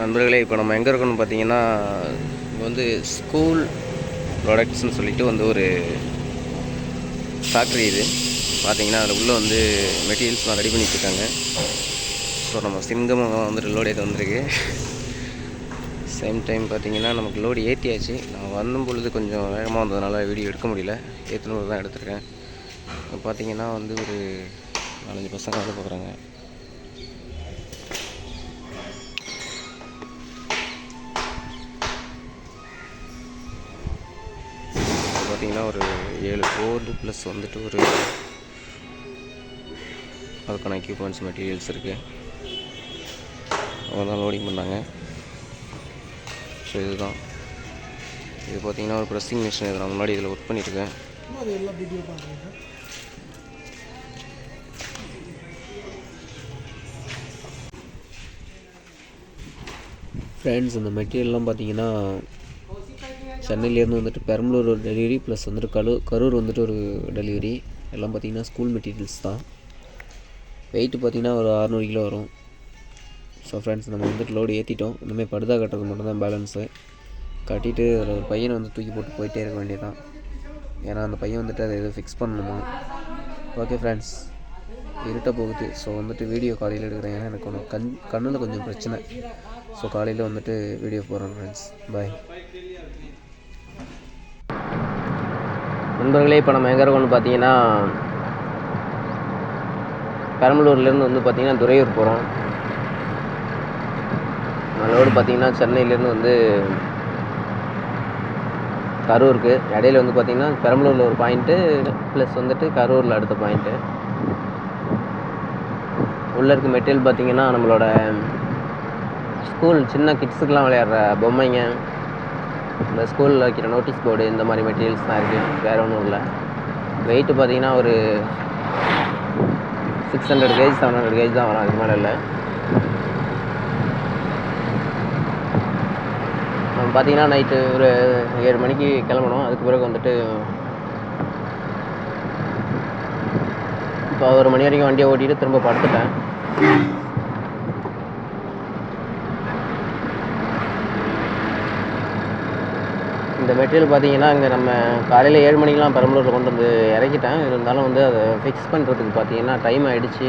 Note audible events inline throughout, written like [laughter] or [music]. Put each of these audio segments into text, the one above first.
நண்பர்களே இப்போ நம்ம எங்கே இருக்கோம்னு பார்த்தீங்கன்னா இங்கே வந்து ஸ்கூல் ப்ராடக்ட்ஸ்னு சொல்லிட்டு வந்து ஒரு ஃபேக்ட்ரி இது. பார்த்தீங்கன்னா அதில் உள்ளே வந்து மெட்டீரியல்ஸ்லாம் ரெடி பண்ணிட்டுருக்காங்க. ஸோ நம்ம சிங்கமாக வந்துட்டு லோடு ஏற்ற வந்திருக்கு. சேம் டைம் பார்த்தீங்கன்னா நமக்கு லோடு ஏற்றியாச்சு நான் வரும் பொழுது கொஞ்சம் வேகமாக வந்ததுனால வீடியோ எடுக்க முடியல. ஏற்றினோடு தான் எடுத்திருக்கேன். இப்போ பார்த்தீங்கன்னா வந்து ஒரு நாலஞ்சு பசங்க வேலை பார்க்குறாங்க. பார்த்தீங்கன்னா ஒரு ஏழு போர்டு ப்ளஸ் வந்துட்டு ஒரு அதுக்கான எக்யூப்மெண்ட்ஸ் மெட்டீரியல்ஸ் இருக்குது அவங்க தான் லோடிங் பண்ணாங்க. ஸோ இதுதான். இது பார்த்தீங்கன்னா ஒரு ப்ரெஸ்ஸிங் மிஷின் இது நான் முன்னாடி இதில் ஒர்க் பண்ணியிருக்கேன் ஃப்ரெண்ட்ஸ் இந்த மெட்டீரியல்லாம் பார்த்தீங்கன்னா சென்னையிலேருந்து வந்துட்டு பெரம்பலூர் ஒரு டெலிவரி ப்ளஸ் வந்துட்டு கரு கரூர் வந்துட்டு ஒரு டெலிவரி. எல்லாம் பார்த்தீங்கன்னா ஸ்கூல் மெட்டீரியல்ஸ் தான். வெயிட் பார்த்தீங்கன்னா ஒரு அறநூறு கிலோ வரும். ஸோ ஃப்ரெண்ட்ஸ் நம்ம வந்துட்டு லோடு ஏற்றிட்டோம் இனிமேல் படுதா கட்டுறது மட்டும்தான் பேலன்ஸு கட்டிட்டு அதில் ஒரு பையனை வந்து தூக்கி போட்டு போயிட்டே இருக்க வேண்டியதுதான். ஏன்னா அந்த பையன் வந்துட்டு அதை எதுவும் ஃபிக்ஸ் பண்ணணுமா? ஓகே ஃப்ரெண்ட்ஸ் இருட்ட போகுது. ஸோ வந்துட்டு வீடியோ காலையில் எடுக்கிறேன். ஏன்னா எனக்கு ஒன்று கண் கண்ணில் கொஞ்சம் பிரச்சனை. ஸோ காலையில் வந்துட்டு வீடியோ போடுறேன் ஃப்ரெண்ட்ஸ் பாய் நண்பர்களே இப்போ நம்ம எங்கே இருக்கோம்னு பார்த்தீங்கன்னா பெரம்பலூர்லேருந்து வந்து பார்த்திங்கன்னா துறையூர் போகிறோம் லோடு பார்த்தீங்கன்னா சென்னையிலேருந்து வந்து கரூருக்கு. இடையில வந்து பார்த்திங்கன்னா பெரம்பலூரில் ஒரு பாயிண்ட்டு ப்ளஸ் வந்துட்டு கரூரில் அடுத்த பாயிண்ட்டு உள்ளே இருக்க மெட்டீரியல் பார்த்திங்கன்னா நம்மளோட ஸ்கூல் சின்ன கிட்ஸுக்கெலாம் விளையாடுற பொம்மைங்க. ஸ்கூலில் வைக்கிற நோட்டீஸ் போர்டு இந்த மாதிரி மெட்டீரியல்ஸ் தான் இருக்குது வேறு ஒன்றும் இல்லை. வெயிட்டு பார்த்தீங்கன்னா ஒரு six hundred kg seven hundred kg தான் வரும். அதுக்கு மேலே இல்லை. நம்ம பார்த்தீங்கன்னா நைட்டு ஒரு ஏழு மணிக்கு கிளம்பணும். அதுக்கு பிறகு வந்துட்டு இப்போ ஒரு மணி வரைக்கும் வண்டியை ஓட்டிட்டு திரும்ப படுத்துட்டேன். இந்த மெட்டீரியல் பார்த்தீங்கன்னா இங்கே நம்ம காலையில் ஏழு மணிக்கெலாம் பெரம்பலூரில் கொண்டு வந்து இறக்கிட்டேன். இருந்தாலும் வந்து அதை ஃபிக்ஸ் பண்ணுறதுக்கு பார்த்தீங்கன்னா டைம் ஆகிடுச்சு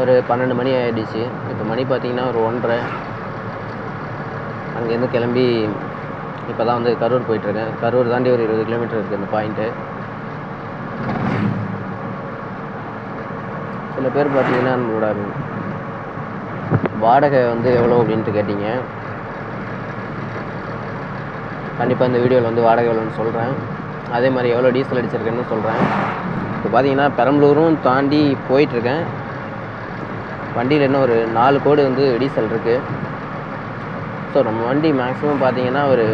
ஒரு பன்னெண்டு மணி ஆகிடுச்சு இப்போ மணி பார்த்தீங்கன்னா ஒரு ஒன்றரை. அங்கேருந்து கிளம்பி இப்போ தான் வந்து கரூர் போயிட்டுருக்கேன். கரூர் தாண்டி ஒரு இருபது கிலோமீட்டர் இருக்குது இந்த பாயிண்ட்டு சில பேர் பார்த்தீங்கன்னா நம்மளோட வாடகை வந்து எவ்வளோ அப்படின்ட்டு கேட்டிங்க. கண்டிப்பாக இந்த வீடியோவில் வந்து வாடகை எவ்வளோன்னு சொல்கிறேன் அதே மாதிரி எவ்வளோ டீசல் அடிச்சிருக்கேன்னு சொல்கிறேன் இப்போ பார்த்தீங்கன்னா பெரம்பலூரும் தாண்டி போயிட்டுருக்கேன். வண்டியில் இன்னும் ஒரு நாலு கோடு வந்து டீசல் இருக்குது ஸோ நம்ம வண்டி மேக்ஸிமம் பார்த்தீங்கன்னா ஒரு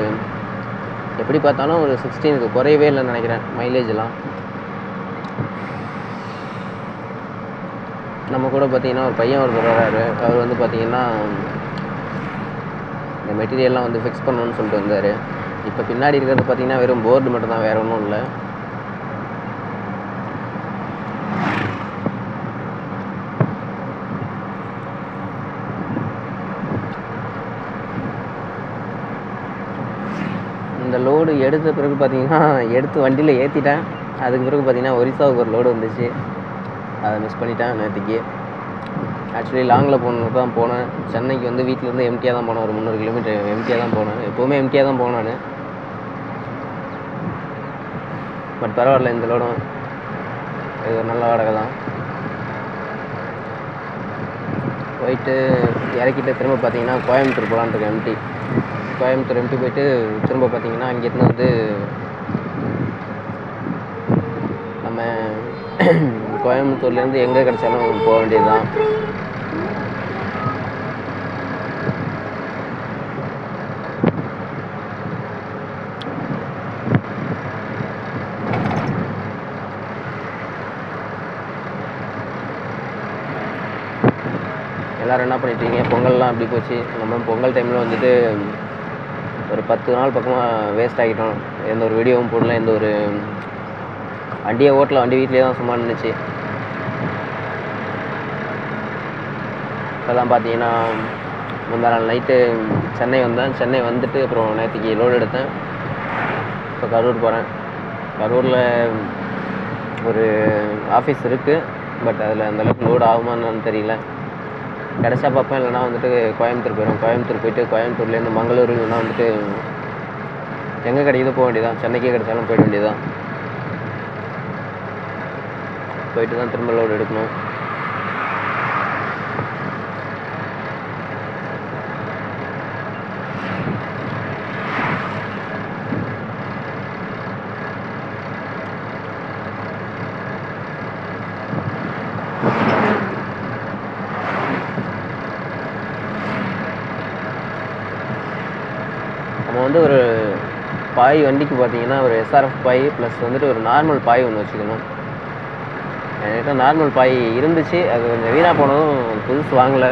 எப்படி பார்த்தாலும் ஒரு சிக்ஸ்டீனுக்கு குறையவே இல்லைன்னு நினைக்கிறேன் மைலேஜ்லாம் நம்ம கூட பார்த்தீங்கன்னா ஒரு பையன் ஒருத்தர் வர்றாரு. அவர் வந்து பார்த்தீங்கன்னா இந்த மெட்டீரியல்லாம் வந்து ஃபிக்ஸ் பண்ணணும்னு சொல்லிட்டு வந்தார். இப்போ பின்னாடி இருக்கிறது பார்த்தீங்கன்னா வெறும் போர்டு மட்டும் தான் வேறு ஒன்றும் இல்லை. இந்த லோடு எடுத்த பிறகு பார்த்தீங்கன்னா எடுத்து வண்டியில் ஏற்றிட்டேன் அதுக்கு பிறகு பார்த்தீங்கன்னா ஒரிசாவுக்கு ஒரு லோடு வந்துச்சு. அதை மிஸ் பண்ணிட்டேன் நேற்றுக்கு ஆக்சுவலி லாங்கில் போகணுன்னு தான் போனேன். சென்னைக்கு வந்து வீட்டிலேருந்து எம்டியாக தான் போனேன். ஒரு முந்நூறு கிலோமீட்டர் எம்டியாக தான் போனேன். எப்போவுமே எம்டியாக தான் போனேன் நான் பட் பரவாயில்ல இந்த லோடும் இது ஒரு நல்ல வாடகை தான். போயிட்டு இறக்கிட்டு திரும்ப பார்த்தீங்கன்னா கோயம்புத்தூர் போகலான்னு இருக்கேன் எம்டி கோயம்புத்தூர் எம்டி போயிட்டு திரும்ப பார்த்தீங்கன்னா அங்கேருந்து வந்து நம்ம [clears throat] கோயம்புத்தூர்லேருந்து எங்கே கிடைச்சாலும் போக வேண்டியது தான் எல்லோரும் என்ன பண்ணிட்டீங்க பொங்கல்லாம் அப்படி போச்சு? நம்ம பொங்கல் டைமில் வந்துட்டு ஒரு பத்து நாள் பக்கமாக வேஸ்ட் ஆகிட்டோம். எந்த ஒரு வீடியோவும் போடல. எந்த ஒரு வண்டியை ஓட்டல. வண்டி வீட்டிலே தான் சும்மா நின்றுச்சு இப்போல்லாம் பார்த்தீங்கன்னா முந்தா நாள் நைட்டு சென்னை வந்தேன். சென்னை வந்துட்டு அப்புறம் நேற்றுக்கு லோடு எடுத்தேன். இப்போ கரூர் போகிறேன் கரூரில் ஒரு ஆஃபீஸ் இருக்குது பட் அதில் அந்தளவுக்கு லோடு ஆகுமான்னு தெரியல. கடைசியாக பார்ப்பேன் இல்லைனா வந்துட்டு கோயம்புத்தூர் போயிடும் கோயம்புத்தூர் போயிட்டு கோயம்புத்தூர்லேருந்து மங்களூர் இல்லைனா வந்துட்டு எங்கே கிடைக்குதோ போக வேண்டியதான் சென்னைக்கே கிடைச்சாலும் போயிட வேண்டியதான் போயிட்டு தான் திரும்ப லோடு எடுக்கணும் நம்ம வந்து ஒரு பாய் வண்டிக்கு பார்த்தீங்கன்னா ஒரு எஸ்ஆர்எஃப் பாய் ப்ளஸ் வந்துட்டு ஒரு நார்மல் பாய் ஒன்று வச்சுக்கணும். என்கிட்ட நார்மல் பாய் இருந்துச்சு. அது கொஞ்சம் வீணாக போனதும் புதுசு வாங்கலை.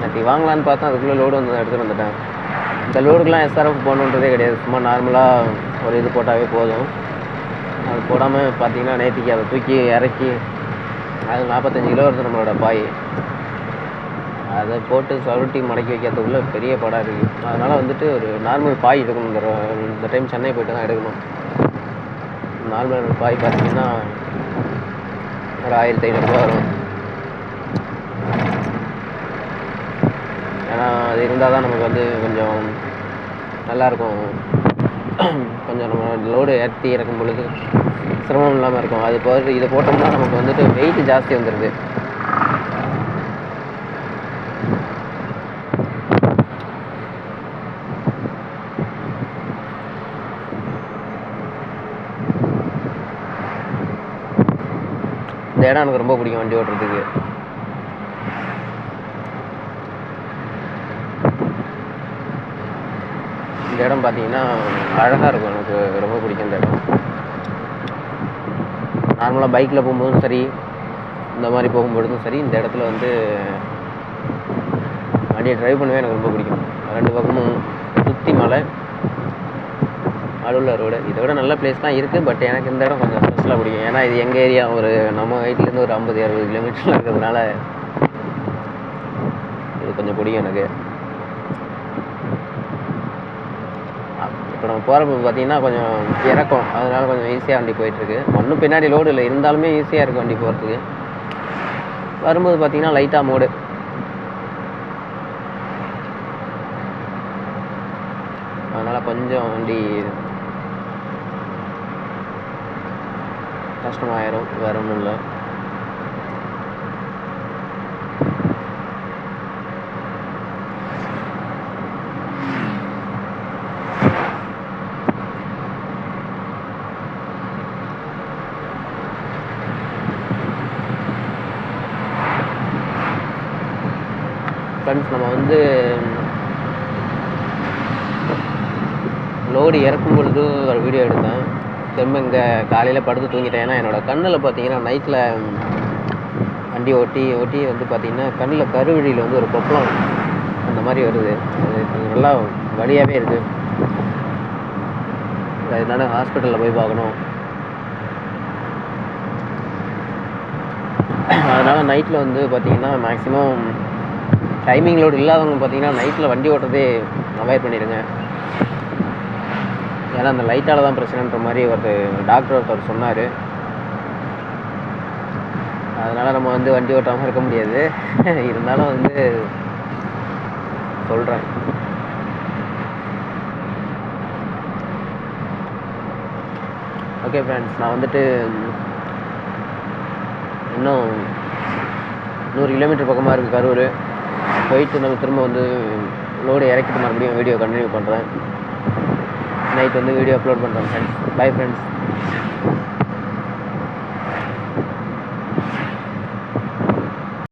நேற்று வாங்கலான்னு பார்த்தா அதுக்குள்ளே லோடு வந்து எடுத்துகிட்டு வந்துட்டேன். இந்த லோடுக்கெலாம் எஸ்ஆர்எஃப் போடணுன்றதே கிடையாது. சும்மா நார்மலாக ஒரு இது போட்டாவே போதும். அது போடாமல் பார்த்தீங்கன்னா நேற்றுக்கு அதை தூக்கி இறக்கி அது நாற்பத்தஞ்சு கிலோ வருது நம்மளோட பாய். அதை போட்டு சவுட்டி மடக்கி வைக்கிறதுக்குள்ளே பெரிய படம் இருக்குது அதனால் வந்துட்டு ஒரு நார்மல் பாய் எடுக்கணும் இந்த இந்த டைம் சென்னை போயிட்டு தான் எடுக்கணும். நார்மல் பாய் பார்த்தீங்கன்னா ஒரு ஆயிரத்தி ஐநூறுரூவா வரும். ஏன்னா அது இருந்தால் தான் நமக்கு வந்து கொஞ்சம் நல்லாயிருக்கும் கொஞ்சம் நம்ம லோடு ஏற்றி இறக்கும் பொழுது சிரமம் இல்லாமல் இருக்கும். அது போட்டு இதை போட்டோம்னா நமக்கு வந்துட்டு வெயிட் ஜாஸ்தி வந்துடுது இந்த இடம் எனக்கு ரொம்ப பிடிக்கும் வண்டி ஓட்டுறதுக்கு. இந்த இடம் பார்த்தீங்கன்னா அழகாக இருக்கும். எனக்கு ரொம்ப பிடிக்கும் இந்த இடம். நார்மலாக பைக்கில் போகும்போதும் சரி இந்த மாதிரி போகும்பொழுதும் சரி இந்த இடத்துல வந்து வண்டியை ட்ரைவ் பண்ணவே எனக்கு ரொம்ப பிடிக்கும். ரெண்டு பக்கமும் சுற்றி மலை நடுவில் ரோடு இதை விட நல்ல பிளேஸ் தான் இருக்குது பட் எனக்கு இந்த இடம் கொஞ்சம் பிடிக்கும். ஏன்னா இது எங்கள் ஏரியா? ஒரு நம்ம வீட்டிலேருந்து ஒரு ஐம்பது அறுபது கிலோமீட்டரில் இருக்கிறதுனால இது கொஞ்சம் பிடிக்கும் எனக்கு. இப்போ நம்ம போகிறப்ப பார்த்தீங்கன்னா கொஞ்சம் இறக்கம். அதனால கொஞ்சம் ஈஸியாக வண்டி போயிட்டுருக்கு. ஒன்றும் பின்னாடி லோடு இல்லை. இருந்தாலுமே ஈஸியாக இருக்குது வண்டி போகிறதுக்கு வரும்போது பார்த்தீங்கன்னா லைட்டாக மோடு அதனால் கொஞ்சம் வண்டி கஷ்டமாயிரும் வேற ஒன்றும் இல்லை. ஃப்ரெண்ட்ஸ் நம்ம வந்து லோடு இறக்கும் பொழுது ஒரு வீடியோ எடுத்தேன். திரும்ப இங்கே காலையில் படுத்து தூங்கிட்டேன். ஏன்னா என்னோடய கண்ணில் பார்த்தீங்கன்னா நைட்டில் வண்டி ஓட்டி ஓட்டி வந்து பார்த்திங்கன்னா கண்ணில் கருவழியில் வந்து ஒரு கொப்பளம் அந்த மாதிரி வருது. அது நல்லா வழியாகவே இருக்குது அதனால ஹாஸ்பிட்டலில் போய் பார்க்கணும். அதனால் நைட்டில் வந்து பார்த்திங்கன்னா மேக்ஸிமம் டைமிங் லோடு இல்லாதவங்க பார்த்தீங்கன்னா நைட்டில் வண்டி ஓட்டுறதே அவாய்ட் பண்ணிடுங்க. ஏன்னா அந்த லைட்டால் தான் பிரச்சனைன்ற மாதிரி ஒருத்தர் டாக்டர் ஒருத்தர் சொன்னார். அதனால் நம்ம வந்து வண்டி ஓட்டாமல் இருக்க முடியாது. [laughs] இருந்தாலும் வந்து சொல்கிறேன் ஓகே ஃப்ரெண்ட்ஸ் நான் வந்துட்டு இன்னும் நூறு கிலோமீட்டர் பக்கமாக இருக்குது கரூர். போயிட்டு நம்ம திரும்ப வந்து லோடு இறக்கிட்டு மறுபடியும் வீடியோ கண்டினியூ பண்ணுறேன் நைட் வந்து வீடியோ அப்லோட் பண்ணுறோம் ஃப்ரெண்ட்ஸ் பை ஃப்ரெண்ட்ஸ்